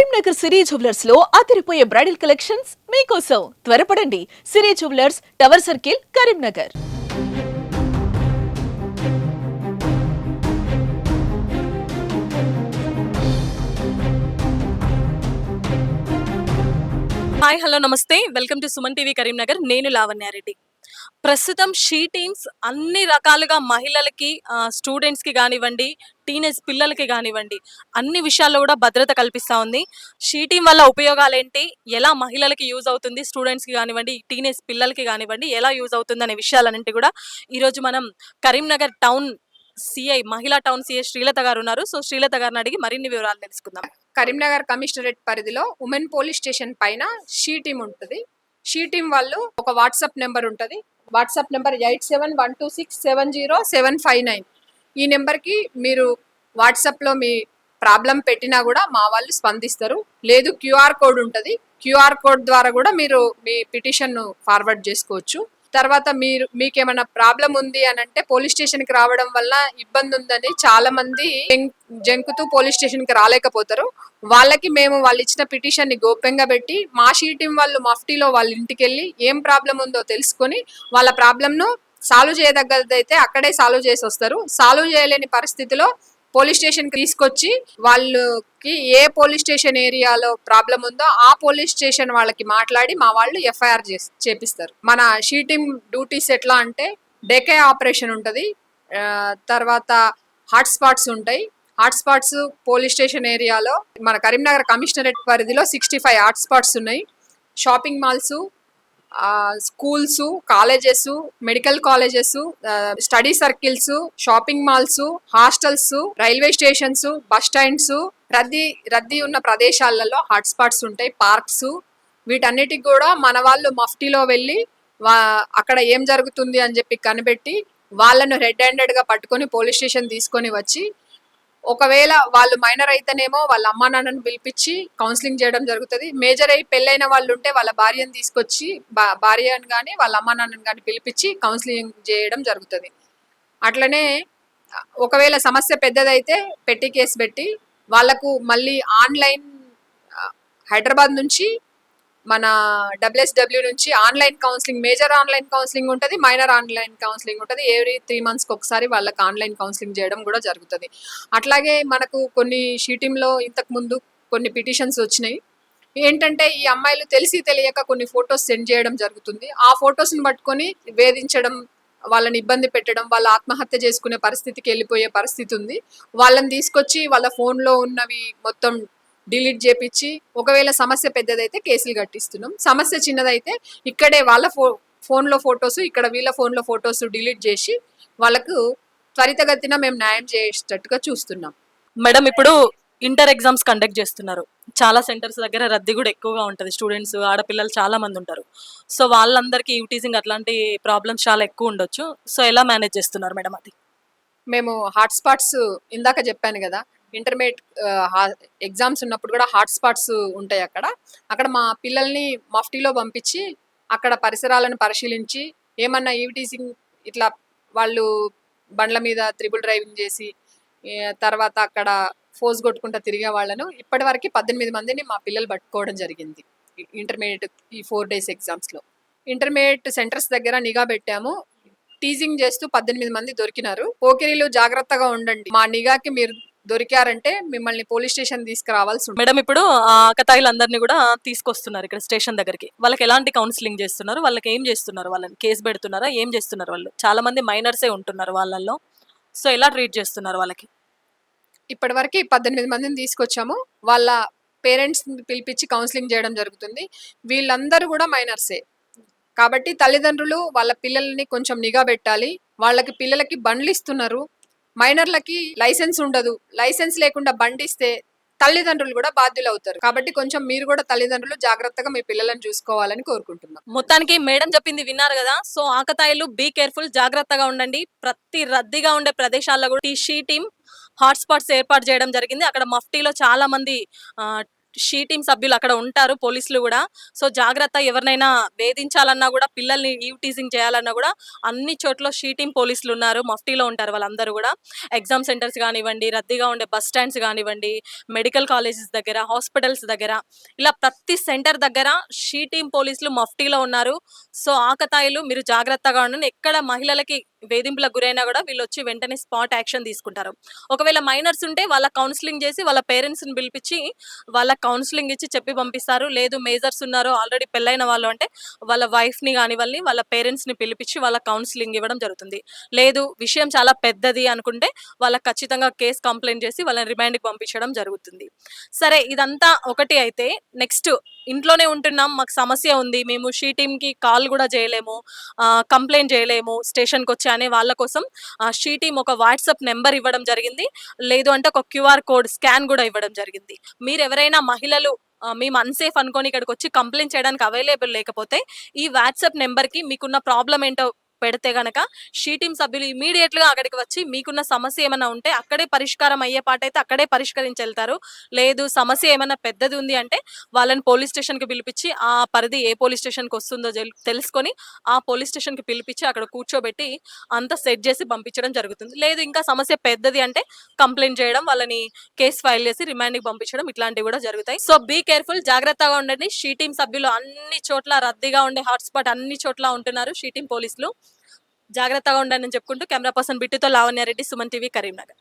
కరీంనగర్ సిరీ జువెలర్స్లో అదిరిపోయే bridal collections మీకోసం. త్వరపడండి. Siri jewellers tower circle Karimnagar. Hi hello నమస్తే. Welcome to Suman TV Karimnagar. నేను లావణ్యారెడ్డి ప్రస్తుతం షీ టీమ్స్ అన్ని రకాలుగా మహిళలకి స్టూడెంట్స్కి కానివ్వండి టీనేజ్ పిల్లలకి కానివ్వండి అన్ని విషయాల్లో కూడా భద్రత కల్పిస్తా ఉంది. షీ టీం వల్ల ఉపయోగాలు ఏంటి ఎలా మహిళలకి యూజ్ అవుతుంది? స్టూడెంట్స్కి కానివ్వండి టీనేజ్ పిల్లలకి కానివ్వండి ఎలా యూజ్ అవుతుంది అనే విషయాలన్నింటి కూడా ఈరోజు మనం కరీంనగర్ టౌన్ సిఐ మహిళా టౌన్ సిఐ శ్రీలత గారు ఉన్నారు. సో శ్రీలత గారిని అడిగి మరిన్ని వివరాలు తెలుసుకుందాం. కరీంనగర్ కమిషనరేట్ పరిధిలో ఉమెన్ పోలీస్ స్టేషన్ పైన షీ టీమ్ ఉంటుంది. షీ టీమ్ వాళ్ళు ఒక వాట్సాప్ నెంబర్ ఉంటుంది. WhatsApp number eight seven one two six seven zero seven five nine. ఈ నెంబర్కి మీరు వాట్సాప్లో మీ ప్రాబ్లం పెట్టినా కూడా మా వాళ్ళు స్పందిస్తారు. లేదు క్యూఆర్ కోడ్ ఉంటుంది. క్యూఆర్ కోడ్ ద్వారా కూడా మీరు మీ పిటిషన్ను ఫార్వర్డ్ చేసుకోవచ్చు. తర్వాత మీరు మీకేమైనా ప్రాబ్లం ఉంది అని అంటే పోలీస్ స్టేషన్కి రావడం వల్ల ఇబ్బంది ఉందని చాలా మంది జంక్- జంకుతూ పోలీస్ స్టేషన్కి రాలేకపోతారు. వాళ్ళకి మేము వాళ్ళు ఇచ్చిన పిటిషన్ని గోప్యంగా పెట్టి మా షీ టీం వాళ్ళు మఫ్టీలో వాళ్ళ ఇంటికి వెళ్ళి ఏం ప్రాబ్లం ఉందో తెలుసుకొని వాళ్ళ ప్రాబ్లంను సాల్వ్ చేయదగ్గదైతే అక్కడే సాల్వ్ చేసి వస్తారు సాల్వ్ చేయలేని పరిస్థితిలో పోలీస్ స్టేషన్కి తీసుకొచ్చి వాళ్ళకి ఏ పోలీస్ స్టేషన్ ఏరియాలో ప్రాబ్లం ఉందో ఆ పోలీస్ స్టేషన్ వాళ్ళకి మాట్లాడి మా వాళ్ళు ఎఫ్ఐఆర్ చేపిస్తారు. మన షీటింగ్ డ్యూటీస్ ఎట్లా అంటే డెకే ఆపరేషన్ ఉంటుంది. తర్వాత హాట్స్పాట్స్ ఉంటాయి. హాట్స్పాట్స్ పోలీస్ స్టేషన్ ఏరియాలో మన కరీంనగర్ కమిషనరేట్ పరిధిలో సిక్స్టీ ఫైవ్ హాట్స్పాట్స్ ఉన్నాయి. Shopping malls schools colleges medical colleges study circles shopping malls hostels railway stations bus stands రద్దీ రద్దీ ఉన్న ప్రదేశాలలో హాట్ స్పాట్స్ ఉంటాయి పార్క్స్. వీటన్నిటికి కూడా మన వాళ్ళు మఫ్టీలో వెళ్ళి వా- అక్కడ ఏం జరుగుతుంది అని చెప్పి కనిపెట్టి వాళ్ళను రెడ్ హ్యాండెడ్గా పట్టుకొని పోలీస్ స్టేషన్ తీసుకొని వచ్చి ఒకవేళ వాళ్ళు మైనర్ అయితేనేమో వాళ్ళ అమ్మా నాన్నను పిలిపించి కౌన్సిలింగ్ చేయడం జరుగుతుంది. మేజర్ అయి పెళ్ళైన వాళ్ళు ఉంటే వాళ్ళ భార్యను తీసుకొచ్చి భార్యను కానీ వాళ్ళ అమ్మా నాన్నను కానీ పిలిపించి కౌన్సిలింగ్ చేయడం జరుగుతుంది. అట్లనే ఒకవేళ సమస్య పెద్దదైతే పెట్టి కేసు పెట్టి వాళ్ళకు మళ్ళీ ఆన్లైన్ హైదరాబాద్ నుంచి మన డబ్ల్యూఎస్డబ్ల్యూ నుంచి online counselling major online counselling ఉంటుంది మైనర్ ఆన్లైన్ కౌన్సిలింగ్ ఉంటుంది. ఎవ్రీ త్రీ మంత్స్కి ఒకసారి వాళ్ళకి ఆన్లైన్ కౌన్సిలింగ్ చేయడం కూడా జరుగుతుంది. అట్లాగే మనకు కొన్ని షీటింగ్లో ఇంతకుముందు కొన్ని పిటిషన్స్ వచ్చినాయి. ఏంటంటే ఈ అమ్మాయిలు తెలిసి తెలియక కొన్ని ఫొటోస్ సెండ్ చేయడం జరుగుతుంది. ఆ ఫొటోస్ని పట్టుకొని వేధించడం వాళ్ళని ఇబ్బంది పెట్టడం వాళ్ళ ఆత్మహత్య చేసుకునే పరిస్థితికి వెళ్ళిపోయే పరిస్థితి ఉంది. వాళ్ళని తీసుకొచ్చి వాళ్ళ ఫోన్లో ఉన్నవి మొత్తం డిలీట్ చేపించి ఒకవేళ సమస్య పెద్దదైతే కేసులు కట్టిస్తున్నాం. సమస్య చిన్నదైతే ఇక్కడే వాళ్ళ ఫో ఫోన్లో ఫొటోస్ ఇక్కడ వీళ్ళ ఫోన్లో ఫొటోస్ డిలీట్ చేసి వాళ్ళకు త్వరితగతిన మేము న్యాయం చేసేటట్టుగా చూస్తున్నాం. మేడం ఇప్పుడు ఇంటర్ ఎగ్జామ్స్ కండక్ట్ చేస్తున్నారు. చాలా సెంటర్స్ దగ్గర రద్దీ కూడా ఎక్కువగా ఉంటుంది. స్టూడెంట్స్ ఆడపిల్లలు చాలా మంది ఉంటారు. సో వాళ్ళందరికీ యూటీజింగ్ అట్లాంటి ప్రాబ్లమ్స్ చాలా ఎక్కువ ఉండొచ్చు. సో ఎలా మేనేజ్ చేస్తున్నారు మేడం అది? మేము హాట్ స్పాట్స్ ఇందాక చెప్పాను కదా ఇంటర్మీడియట్ ఎగ్జామ్స్ ఉన్నప్పుడు కూడా హాట్ స్పాట్స్ ఉంటాయి అక్కడ. అక్కడ మా పిల్లల్ని మఫ్టీలో పంపించి అక్కడ పరిసరాలను పరిశీలించి ఏమన్నా ఈవిటీసింగ్ ఇట్లా వాళ్ళు బండ్ల మీద త్రిబుల్ డ్రైవింగ్ చేసి తర్వాత అక్కడ ఫోజ్ కొట్టుకుంటా తిరిగే వాళ్ళను ఇప్పటి వరకు పద్దెనిమిది మందిని మా పిల్లలు పట్టుకోవడం జరిగింది ఇంటర్మీడియట్ ఈ ఫోర్ డేస్ ఎగ్జామ్స్లో. ఇంటర్మీడియట్ సెంటర్స్ దగ్గర నిఘా పెట్టాము. టీజింగ్ చేస్తూ పద్దెనిమిది మంది దొరికినారు. పోకిరీలు జాగ్రత్తగా ఉండండి. మా నిఘాకి మీరు దొరికారంటే మిమ్మల్ని పోలీస్ స్టేషన్ తీసుకురావాల్సి ఉంటుంది. మేడం ఇప్పుడు ఆ ఆకతాయిలందరినీ కూడా తీసుకొస్తున్నారు ఇక్కడ స్టేషన్ దగ్గరికి. వాళ్ళకి ఎలాంటి కౌన్సిలింగ్ చేస్తున్నారు? వాళ్ళకి ఏం చేస్తున్నారు? వాళ్ళని కేసు పెడుతున్నారా? ఏం చేస్తున్నారు వాళ్ళు? చాలా మంది మైనర్సే ఉంటున్నారు వాళ్ళల్లో. సో ఎలా ట్రీట్ చేస్తున్నారు వాళ్ళకి? ఇప్పటి వరకు పద్దెనిమిది మందిని తీసుకొచ్చాము. వాళ్ళ పేరెంట్స్ పిలిపించి కౌన్సిలింగ్ చేయడం జరుగుతుంది. వీళ్ళందరూ కూడా మైనర్సే. కాబట్టి తల్లిదండ్రులు వాళ్ళ పిల్లల్ని కొంచెం నిఘా పెట్టాలి. వాళ్ళకి పిల్లలకి బండ్లు ఇస్తున్నారు. మైనర్లకి లైసెన్స్ ఉండదు. లైసెన్స్ లేకుండా బండిస్తే తల్లిదండ్రులు కూడా బాధ్యులు అవుతారు కాబట్టి కొంచెం మీరు కూడా తల్లిదండ్రులు జాగ్రత్తగా మీ పిల్లలను చూసుకోవాలని కోరుకుంటున్నాం. మొత్తానికి మేడం చెప్పింది విన్నారు కదా. సో ఆకతాయిలు బీ కేర్ఫుల్ జాగ్రత్తగా ఉండండి. ప్రతి రద్దీగా ఉండే ప్రదేశాల్లో కూడా ఈ షీ టీమ్ హాట్ స్పాట్స్ ఏర్పాటు చేయడం జరిగింది. అక్కడ మఫ్టీలో చాలా మంది షీ టీమ్ సభ్యులు అక్కడ ఉంటారు పోలీసులు కూడా. సో జాగ్రత్త ఎవరినైనా వేధించాలన్నా కూడా పిల్లల్ని ఈవ్ టీజింగ్ చేయాలన్నా కూడా అన్ని చోట్ల షీ టీమ్ పోలీసులు ఉన్నారు మఫ్టీలో ఉంటారు వాళ్ళందరూ కూడా. ఎగ్జామ్ సెంటర్స్ కానివ్వండి రద్దీగా ఉండే బస్ స్టాండ్స్ కానివ్వండి మెడికల్ కాలేజెస్ దగ్గర హాస్పిటల్స్ దగ్గర ఇలా ప్రతి సెంటర్ దగ్గర షీ టీమ్ పోలీసులు మఫ్టీలో ఉన్నారు. సో ఆకతాయిలు మీరు జాగ్రత్తగా ఉండండి. ఎక్కడ మహిళలకి వేధింపులకు గురైనా కూడా వీళ్ళు వచ్చి వెంటనే స్పాట్ యాక్షన్ తీసుకుంటారు. ఒకవేళ మైనర్స్ ఉంటే వాళ్ళ కౌన్సిలింగ్ చేసి వాళ్ళ పేరెంట్స్ని పిలిపించి వాళ్ళ కౌన్సిలింగ్ ఇచ్చి చెప్పి పంపిస్తారు. లేదు మేజర్స్ ఉన్నారు ఆల్రెడీ పెళ్ళైన వాళ్ళు అంటే వాళ్ళ వైఫ్ని కానివ్వండి వాళ్ళ పేరెంట్స్ని పిలిపించి వాళ్ళ కౌన్సిలింగ్ ఇవ్వడం జరుగుతుంది. లేదు విషయం చాలా పెద్దది అనుకుంటే వాళ్ళకి ఖచ్చితంగా కేసు కంప్లైంట్ చేసి వాళ్ళని రిమైండ్కి పంపించడం జరుగుతుంది. సరే ఇదంతా ఒకటి అయితే నెక్స్ట్ ఇంట్లోనే ఉంటున్నాం మాకు సమస్య ఉంది. మేము షీ టీమ్కి కాల్ కూడా చేయలేము కంప్లైంట్ చేయలేము స్టేషన్కి వచ్చి అనే వాళ్ళ కోసం. షీ టీమ్ ఒక వాట్సాప్ నెంబర్ ఇవ్వడం జరిగింది. లేదు అంటే ఒక క్యూఆర్ కోడ్ స్కాన్ కూడా ఇవ్వడం జరిగింది. మీరు ఎవరైనా మహిళలు మేము అన్సేఫ్ అనుకొని ఇక్కడికి వచ్చి కంప్లైంట్ చేయడానికి అవైలబుల్ లేకపోతే ఈ వాట్సాప్ నెంబర్కి మీకున్న ప్రాబ్లం ఏంటో పెడితే గనక షీ టీమ్ సభ్యులు ఇమీడియట్గా అక్కడికి వచ్చి మీకున్న సమస్య ఏమైనా ఉంటే అక్కడే పరిష్కారం అయ్యే పాట అయితే అక్కడే పరిష్కరించి వెళ్తారు. లేదు సమస్య ఏమైనా పెద్దది ఉంది అంటే వాళ్ళని పోలీస్ స్టేషన్కి పిలిపించి ఆ పరిధి ఏ పోలీస్ స్టేషన్కి వస్తుందో తెలుసుకొని ఆ పోలీస్ స్టేషన్కి పిలిపించి అక్కడ కూర్చోబెట్టి అంతా సెట్ చేసి పంపించడం జరుగుతుంది. లేదు ఇంకా సమస్య పెద్దది అంటే కంప్లైంట్ చేయడం వాళ్ళని కేసు ఫైల్ చేసి రిమాండ్కి పంపించడం ఇట్లాంటివి కూడా జరుగుతాయి. సో బీ కేర్ఫుల్ జాగ్రత్తగా ఉండండి. షీ టీమ్ సభ్యులు అన్ని చోట్ల రద్దీగా ఉండే హాట్స్పాట్ అన్ని చోట్ల ఉంటున్నారు. షీ టీమ్ పోలీసులు. జాగ్రత్తగా ఉండండి అని చెప్పుకుంటూ కెమెరా పర్సన్ బిట్టుతో లావణ్యారెడ్డి సుమన్ టీవీ కరీంనగర్.